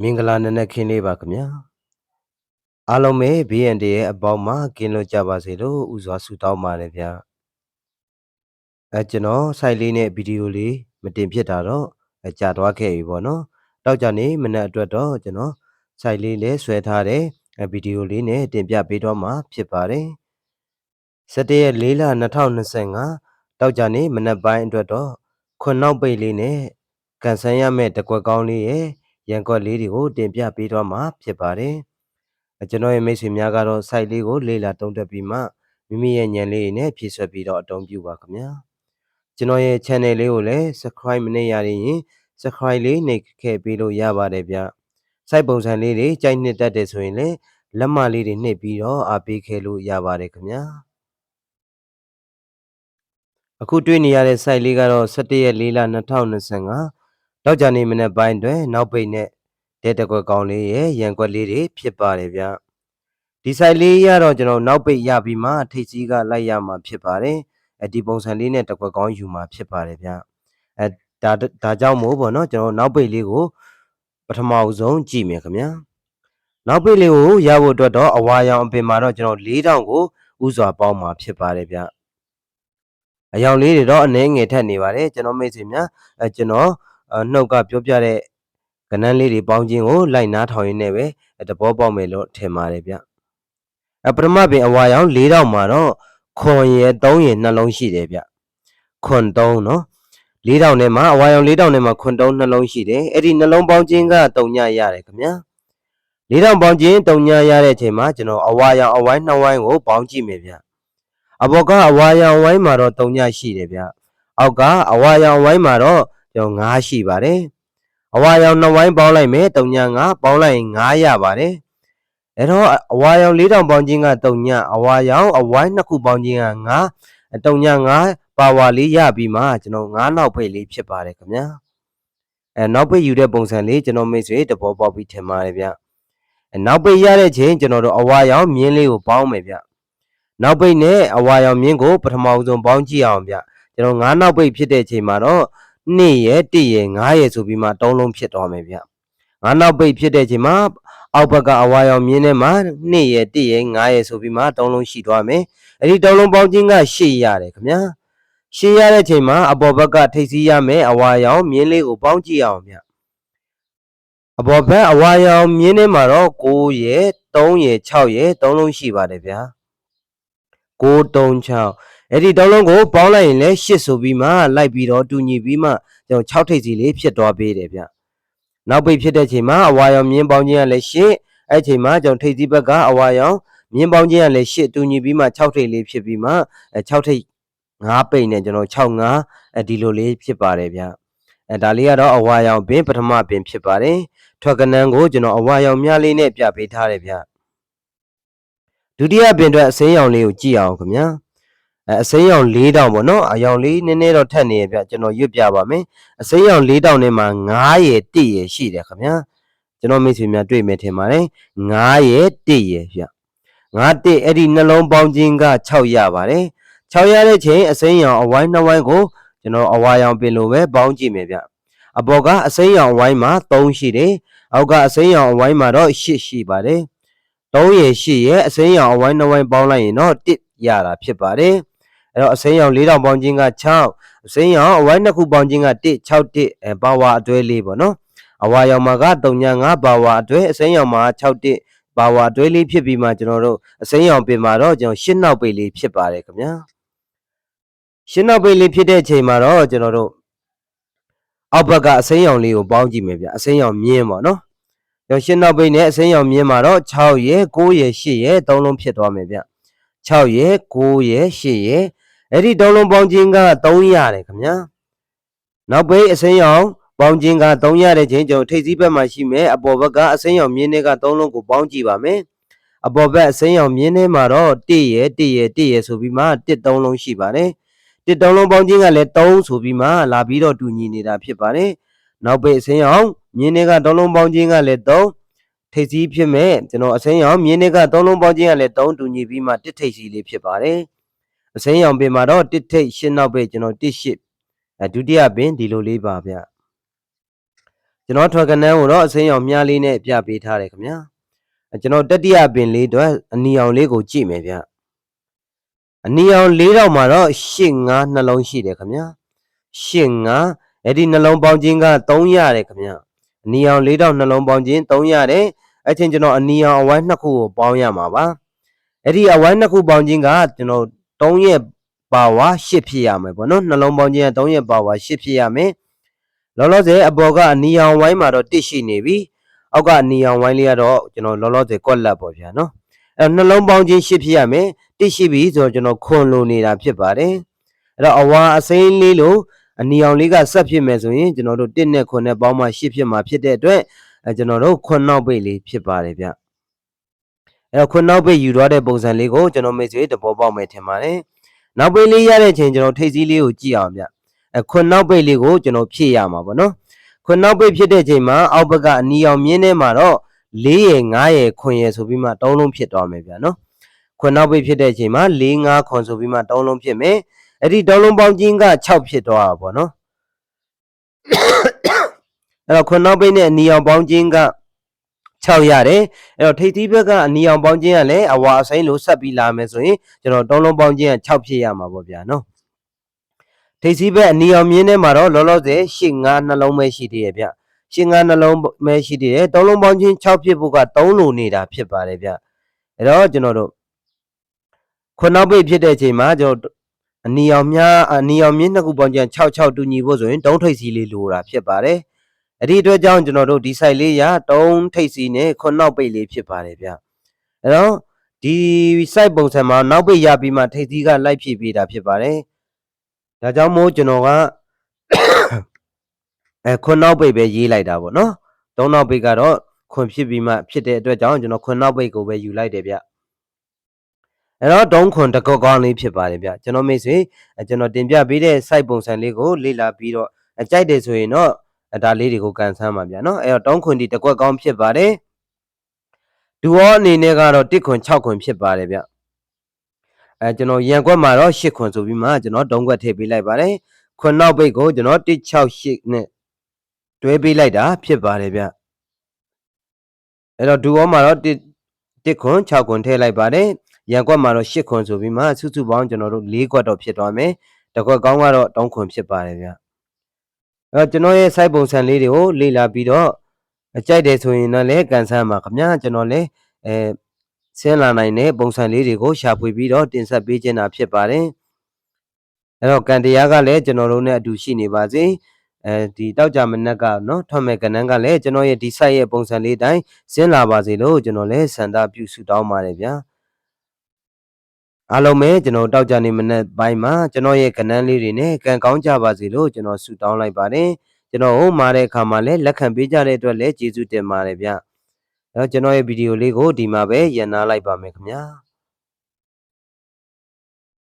မင်္ဂလာနံနက်ခင်းလေးပါခင်ဗျာအားလုံးပဲ BND ရဲ့အပေါင်းမှာကင်းလွတ်ကြပါစေလို့ဥစွာဆုတောင်းပါတယ်ဗျာအဲကျွန်တော် site လေးနဲ့ဗီဒီယိုလေးမတင်ဖြစ်တာတော့အကြာသွားခဲ့ပြီပေါ့နော်တောက်ကြနေမနက်အတွက်တော့ကျွန်တော် site လေးလည်းဆွဲထားတယ်အဲဗီဒီယိုလေးနဲ့တင်ပြပေးတော့မှာဖြစ်ပါတယ်17ရက်4လ2025တောက်ကြနေမနက်ပိုင်းအတွက်တော့ခွနောက်ပိတ်လေးနဲ့ကန်ဆန်းရမဲ့တကွက်ကောင်းလေးရဲ့ ရန်ကွက်လေးတွေကိုတင်ပြပေးတော့မှာဖြစ်ပါတယ်။ကျွန်တော်ရဲ့မိတ်ဆွေများကတော့ site လေးကိုလေ့လာတုံးတက်ပြီးမှမိမိရဲ့ဉာဏ်လေးနဲ့ဖြည့်ဆွက်ပြီးတော့အသုံးပြုပါခင်ဗျာ။ကျွန်တော်ရဲ့ channel လေးကိုလည်း subscribe မနေရရင် subscribe လေးနှိပ်ခဲ့ပေးလို့ရပါတယ်ဗျ။ site ပုံစံလေးတွေကြိုက်နှစ်တတ်တယ်ဆိုရင်လည်းလက်မလေးတွေနှိပ်ပြီးတော့အားပေးခဲ့လို့ရပါတယ်ခင်ဗျာ။အခုတွေ့နေရတဲ့ site လေးကတော့17ရက်4လ2025 တောက်ကြနေမနေ့ပိုင်းတွင်နောက်ပိတ်နဲ့တဲတကွက်ကောင်းလေးရဲ့ရန်ကွက်လေးတွေဖြစ်ပါတယ်ဗျဒီ site လေးရတော့ကျွန်တော်နောက်ပိတ်ရပြီးမှထိတ်စည်းကလိုက်ရမှာဖြစ်ပါတယ်အဲဒီပုံစံလေးနဲ့တကွက်ကောင်းယူမှာဖြစ်ပါတယ်ဗျအဲဒါဒါကြောင့်မို့ပေါ့နော်ကျွန်တော်နောက်ပိတ်လေးကိုပထမအဆုံးကြည့်မယ်ခင်ဗျာနောက်ပိတ်လေးကိုရဖို့အတွက်တော့အဝါရောင်အပင်မှာတော့ကျွန်တော်၄တောင်ကိုဥစွာပေါင်းမှာဖြစ်ပါတယ်ဗျအယောင်လေးတွေတော့အနှဲငယ်ထက်နေပါတယ်ကျွန်တော်မိတ်ဆွေများအဲကျွန်တော် နှုတ်ကပြောပြတဲ့ကဏ္ဍလေးတွေပေါင်းခြင်းကိုလိုက်နားထောင်ရင်းနဲ့ပဲတဘောပေါက်မယ်လို့ထင်ပါတယ်ဗျအပထမပင်အဝါရောင်၄တောင်မှာတော့ခွန်ရယ်၃ရယ်နှလုံးရှိတယ်ဗျခွန်၃နော်၄တောင်ထဲမှာအဝါရောင်၄တောင်ထဲမှာခွန်၃နှလုံးရှိတယ်အဲ့ဒီနှလုံးပေါင်းခြင်းကတုံညရတယ်ခင်ဗျာ၄တောင်ပေါင်းခြင်းတုံညရတဲ့အချိန်မှာကျွန်တော်အဝါရောင်အဝိုင်းနှဝိုင်းကိုပေါင်းကြည့်မယ်ဗျအဘောကအဝါရောင်ဝိုင်းမှာတော့တုံညရှိတယ်ဗျအောက်ကအဝါရောင်ဝိုင်းမှာတော့ ကျွန်တော်9ရှိပါတယ်အဝါရောင်2ဝိုင်းပေါင်းလိုက်မယ်3ည9ပေါင်းလိုက်ရင်9ရပါတယ်အဲ့တော့အဝါရောင်4000ပေါင်းခြင်းက3ညအဝါရောင်အဝိုင်းနှစ်ခုပေါင်းခြင်းက9 3ည9ပါဝါလေးရပြီးမှကျွန်တော်9နောက်ပိတ်လေးဖြစ်ပါတယ်ခင်ဗျာအဲနောက်ပိတ်ယူတဲ့ပုံစံလေးကျွန်တော်မိတ်ဆွေတဘောပေါက်ပြီးထင်ပါတယ်ဗျအဲနောက်ပိတ်ရတဲ့ချိန်ကျွန်တော်တို့အဝါရောင်မြင်းလေးကိုပေါင်းမယ်ဗျနောက်ပိတ်နဲ့အဝါရောင်မြင်းကိုပထမဆုံးပေါင်းကြည့်အောင်ဗျကျွန်တော်9နောက်ပိတ်ဖြစ်တဲ့ချိန်မှာတော့ 2ရယ်1ရယ်9ရယ်ဆိုပြီးမှသုံးလုံးဖြစ်သွားမယ်ဗျငါးနောက်ပိတ်ဖြစ်တဲ့အချိန်မှာအောက်ဘက်ကအဝါရောင်မြင်းထဲမှာ2ရယ်1ရယ်9ရယ်ဆိုပြီးမှသုံးလုံးရှိသွားမယ်အဲ့ဒီသုံးလုံးပေါင်းခြင်းက8ရတယ်ခင်ဗျာရှင်းရတဲ့ချိန်မှာအပေါ်ဘက်ကထိပ်စီးရမယ်အဝါရောင်မြင်းလေးကိုပေါင်းကြည့်အောင်ဗျအပေါ်ဘက်အဝါရောင်မြင်းထဲမှာတော့9ရယ်3ရယ်6ရယ်သုံးလုံးရှိပါတယ်ဗျာ9 3 6 အဲ့ဒီတောင်းလုံးကိုပေါင်းလိုက်ရင်လည်း8ဆိုပြီးမှလိုက်ပြီးတော့တူညီပြီးမှကျွန်တော်6ထိပ်စီလေးဖြစ်သွားပေးတယ်ဗျနောက်ပိတ်ဖြစ်တဲ့ချိန်မှာအဝါရောင်မြင်းပေါင်းခြင်းကလည်း8အဲ့ချိန်မှာကျွန်တော်ထိပ်စီဘက်ကအဝါရောင်မြင်းပေါင်းခြင်းကလည်း8တူညီပြီးမှ6ထိပ်လေးဖြစ်ပြီးမှအဲ6ထိပ်5ပိတ်နဲ့ကျွန်တော်6 5အဲဒီလိုလေးဖြစ်ပါတယ်ဗျအဲဒါလေးကတော့အဝါရောင်ပင်ပထမပင်ဖြစ်ပါတယ်ထွက်ကနန်းကိုကျွန်တော်အဝါရောင်မြလေးနဲ့ပြပေးထားတယ်ဗျဒုတိယပင်အတွက်အစိမ်းရောင်လေးကိုကြည့်အောင်ခင်ဗျာ အဲအစိမ်းရောင်၄တောင်ပေါ့နော်အရောင်လေးနည်းနည်းတော့ထက်နေရပြကျွန်တော်ရွတ်ပြပါမယ်အစိမ်းရောင်၄တောင်ထဲမှာ9ရယ်1ရယ်ရှိတယ်ခင်ဗျာကျွန်တော်မိတ်ဆွေများတွေ့မယ်ထင်ပါတယ်9ရယ်1ရယ်ဗျ9 1အဲ့ဒီနှလုံးပေါင်းခြင်းက6ရပါတယ်6ရတဲ့ချိန်အစိမ်းရောင်အဝိုင်းနှဝိုင်းကိုကျွန်တော်အဝါရောင်ပင်လိုပဲပေါင်းကြည့်မယ်ဗျအပေါ်ကအစိမ်းရောင်ဝိုင်းမှာ3ရှိတယ်အောက်ကအစိမ်းရောင်အဝိုင်းမှာတော့8ရှိပါတယ်3ရယ်8ရယ်အစိမ်းရောင်အဝိုင်းနှဝိုင်းပေါင်းလိုက်ရင်တော့1ရတာဖြစ်ပါတယ် အဲ့တော့အစိမ်းရောင်၄တောင်ပေါင်းခြင်းက6အစိမ်းရောင်အဝိုင်းနှစ်ခုပေါင်းခြင်းက1 6 1အဲပါဝါအတွဲလေးပေါ့နော်အဝါရောင်မှာက3ည5ပါဝါအတွဲအစိမ်းရောင်မှာ6 1ပါဝါအတွဲလေးဖြစ်ပြီးမှကျွန်တော်တို့အစိမ်းရောင်ပင်မှာတော့ကျွန်တော်ရှင်းနောက်ပိတ်လေးဖြစ်ပါတယ်ခင်ဗျာရှင်းနောက်ပိတ်လေးဖြစ်တဲ့အချိန်မှာတော့ကျွန်တော်တို့အောက်ဘက်ကအစိမ်းရောင်လေးကိုပေါင်းကြည့်မယ်ဗျအစိမ်းရောင်မြင်းပေါ့နော်ကျွန်တော်ရှင်းနောက်ပိတ်နဲ့အစိမ်းရောင်မြင်းမှာတော့6ရယ်9ရယ်10ရယ်သုံးလုံးဖြစ်သွားမယ်ဗျ6ရယ်9ရယ်10ရယ် အဲ့ဒီတောင်းလုံးပေါင်းခြင်းက3ရတယ်ခင်ဗျာနောက်ပိတ်အစိမ်းရောင်ပေါင်းခြင်းက3ရတဲ့ချင်းကျွန်တော်ထိပ်စည်းဘက်မှာရှိမယ်အပေါ်ဘက်ကအစိမ်းရောင်မြင်းတွေက3လုံးကိုပေါင်းကြည့်ပါမယ်အပေါ်ဘက်အစိမ်းရောင်မြင်းထဲမှာတော့1ရယ်1ရယ်1ရယ်ဆိုပြီးမှ1 3လုံးရှိပါတယ်1 3လုံးပေါင်းခြင်းကလည်း3ဆိုပြီးမှလာပြီးတော့တူညီနေတာဖြစ်ပါတယ်နောက်ပိတ်အစိမ်းရောင်မြင်းတွေက3လုံးပေါင်းခြင်းကလည်း3ထိပ်စည်းဖြစ်မဲ့ကျွန်တော်အစိမ်းရောင်မြင်းတွေက3လုံးပေါင်းခြင်းကလည်း3တူညီပြီးမှ1ထိပ်စည်းလေးဖြစ်ပါတယ် အစိမ်းရောင်ပင်မှာတော့တစ်ထိတ်ရှင်းနောက်ပဲကျွန်တော်တစ်ရှစ်အဲဒုတိယပင်ဒီလိုလေးပါဗျကျွန်တော်ထွက်ကနန်းကိုတော့အစိမ်းရောင်မြားလေးနဲ့ပြပေးထားတယ်ခင်ဗျာအဲကျွန်တော်တတိယပင်လေးအတွက်အနီရောင်လေးကိုကြည့်မယ်ဗျအနီရောင်လေးတော့မှာတော့ရှစ်ငါးနှလုံးရှိတယ်ခင်ဗျာရှစ်ငါးအဲ့ဒီနှလုံးပေါင်းခြင်းက3ရတယ်ခင်ဗျာအနီရောင်လေးတော့နှလုံးပေါင်းခြင်း3ရတယ်အဲ့ချင်းကျွန်တော်အနီရောင်အဝိုင်းနှစ်ခုကိုပေါင်းရမှာပါအဲ့ဒီအဝိုင်းနှစ်ခုပေါင်းခြင်းကကျွန်တော် 3ရက်ပါဝါ8ဖြစ်ရမယ်ပေါ့နော်နှလုံးပေါင်းခြင်းက3ရက်ပါဝါ8ဖြစ်ရမယ်လောလောဆယ်အပေါ်ကအနီရောင်ဝိုင်းမှာတော့တစ်ရှိနေပြီအောက်ကအနီရောင်ဝိုင်းလေးကတော့ကျွန်တော်လောလောဆယ်ကွက်လက်ပေါ့ဗျာနော်အဲ့နှလုံးပေါင်းခြင်း8ဖြစ်ရမယ်တစ်ရှိပြီဆိုတော့ကျွန်တော်ခွန်လိုနေတာဖြစ်ပါတယ်အဲ့တော့အဝါအစိမ်းလေးလို့အနီရောင်လေးကဆက်ဖြစ်မယ်ဆိုရင်ကျွန်တော်တို့1နဲ့9နဲ့ပေါင်းမှ8ဖြစ်မှာဖြစ်တဲ့အတွက်အဲကျွန်တော်တို့ခွန်နောက်ပိတ်လေးဖြစ်ပါတယ်ဗျ အဲ့တော့ခွန်နောက်ပိတ်ယူသွားတဲ့ပုံစံလေးကိုကျွန်တော်မိတ်ဆွေတဘောပေါက်မယ်ထင်ပါတယ်နောက်ပိတ်လေးရတဲ့ချိန်ကျွန်တော်ထိပ်စည်းလေးကိုကြည့်အောင်ဗျအဲခွန်နောက်ပိတ်လေးကိုကျွန်တော်ဖြည့်ရမှာပေါ့နော်ခွန်နောက်ပိတ်ဖြစ်တဲ့ချိန်မှာအောက်ဘက်ကအနီရောင်မြင်းထဲမှာတော့4ရယ်5ရယ်ခွန်ရယ်ဆိုပြီးမှတုံးလုံးဖြစ်သွားမယ်ဗျာနော်ခွန်နောက်ပိတ်ဖြစ်တဲ့အချိန်မှာ4 5ခွန်ဆိုပြီးမှတုံးလုံးဖြစ်မယ်အဲ့ဒီတုံးလုံးပေါင်းခြင်းက6ဖြစ်သွားတာပေါ့နော်အဲ့တော့ခွန်နောက်ပိတ်နဲ့အနီရောင်ပေါင်းခြင်းက 6ရတယ်အဲ့တော့ထိပ်သီးဘက်ကအနီရောင်ပေါင်းခြင်းကလည်းအဝါအစိမ်းလို့ဆက်ပြီးလာမယ်ဆိုရင်ကျွန်တော်တုံးလုံးပေါင်းခြင်းက6ဖြစ်ရမှာပေါ့ဗျာနော်ထိပ်သီးဘက်အနီရောင်မြင်းထဲမှာတော့လောလောဆယ်8 5နှလုံးပဲရှိသေးရဲ့ဗျ8 5နှလုံးပဲရှိသေးတယ်တုံးလုံးပေါင်းခြင်း6ဖြစ်ဖို့က3လိုနေတာဖြစ်ပါတယ်ဗျအဲ့တော့ကျွန်တော်တို့ခွန်နောက်ပိတ်ဖြစ်တဲ့အချိန်မှာကျွန်တော်အနီရောင်များအနီရောင်မြင်းနှစ်ခုပေါင်းခြင်း6 6တူညီဖို့ဆိုရင်တုံးထိပ်စီလေးလိုတာဖြစ်ပါတယ် အဲ့ဒီအတွက်ကြောင့်ကျွန်တော်တို့ဒီ site လေးရတုံးထိပ်စီနဲ့ခွန်နောက်ပိတ်လေးဖြစ်ပါတယ်ဗျအဲ့တော့ဒီ site ပုံစံမှာနောက်ပိတ်ရပြီးမှထိပ်စီကလိုက်ဖြည့်ပေးတာဖြစ်ပါတယ်ဒါကြောင့်မို့ကျွန်တော်ကအဲခွန်နောက်ပိတ်ပဲရေးလိုက်တာပေါ့နော်သုံးနောက်ပိတ်ကတော့ခွန်ဖြစ်ပြီးမှဖြစ်တဲ့အတွက်ကြောင့်ကျွန်တော်ခွန်နောက်ပိတ်ကိုပဲယူလိုက်တယ်ဗျအဲ့တော့တုံးခွန်တစ်ကောက်ကောင်းလေးဖြစ်ပါတယ်ဗျကျွန်တော်မိတ်ဆွေအဲကျွန်တော်တင်ပြပေးတဲ့ site ပုံစံလေးကိုလေ့လာပြီးတော့အကြိုက်တယ်ဆိုရင်တော့ အဲဒါလေးတွေကိုကန်ဆန်းပါဗျာနော်အဲ့တော့တုံးခွန်ဒီတစ်ကွက်ကောင်းဖြစ်ပါတယ်ဒူရောအနေနဲ့ကတော့1ခွန်6ခွန်ဖြစ်ပါတယ်ဗျအဲကျွန်တော်ရန်ကွက်မှာတော့8ခွန်ဆိုပြီးမှကျွန်တော်တုံးခွက်ထည့်ပေးလိုက်ပါတယ်ခွန်နောက်ပိတ်ကိုကျွန်တော်168နဲ့တွဲပေးလိုက်တာဖြစ်ပါတယ်ဗျအဲ့တော့ဒူရောမှာတော့1 1ခွန်6ခွန်ထည့်လိုက်ပါတယ်ရန်ကွက်မှာတော့8ခွန်ဆိုပြီးမှစုစုပေါင်းကျွန်တော်တို့4ခွက်တော့ဖြစ်သွားမယ်တစ်ခွက်ကောင်းကတော့3ခွန်ဖြစ်ပါတယ်ဗျ အဲကျွန်တော်ရဲ့ site ပုံစံလေးတွေကိုလေ့လာပြီးတော့အကြိုက်တယ်ဆိုရင်တော့လည်းကန်ဆန်းပါခင်ဗျာကျွန်တော်လည်းအဲဆင်းလာနိုင်တဲ့ပုံစံလေးတွေကိုရှာဖွေပြီးတော့တင်ဆက်ပေးခြင်းတာဖြစ်ပါတယ်အဲ့တော့ကန်တရားကလည်းကျွန်တော်တို့နဲ့အတူရှိနေပါစေအဲဒီတောက်ကြမနက်ကနော်ထွက်မဲ့ကနန်းကလည်းကျွန်တော်ရဲ့ဒီ site ရဲ့ပုံစံလေးတိုင်းဆင်းလာပါစေလို့ကျွန်တော်လည်းစံတာပြုဆုတောင်းပါတယ်ဗျာ အားလုံးပဲကျွန်တော်တောက်ကြနေမနေ့ပိုင်းမှာကျွန်တော်ရဲ့ကနန်းလေးတွေနဲ့ကံကောင်းကြပါစေလို့ကျွန်တော်ဆုတောင်းလိုက်ပါတယ်ကျွန်တော်ဟိုမှာတဲ့အခါမှာလည်းလက်ခံပေးကြတဲ့အတွက်လည်းကျေးဇူးတင်ပါတယ်ဗျအဲတော့ကျွန်တော်ရဲ့ဗီဒီယိုလေးကိုဒီမှာပဲရန်နာလိုက်ပါမယ်ခင်ဗျာ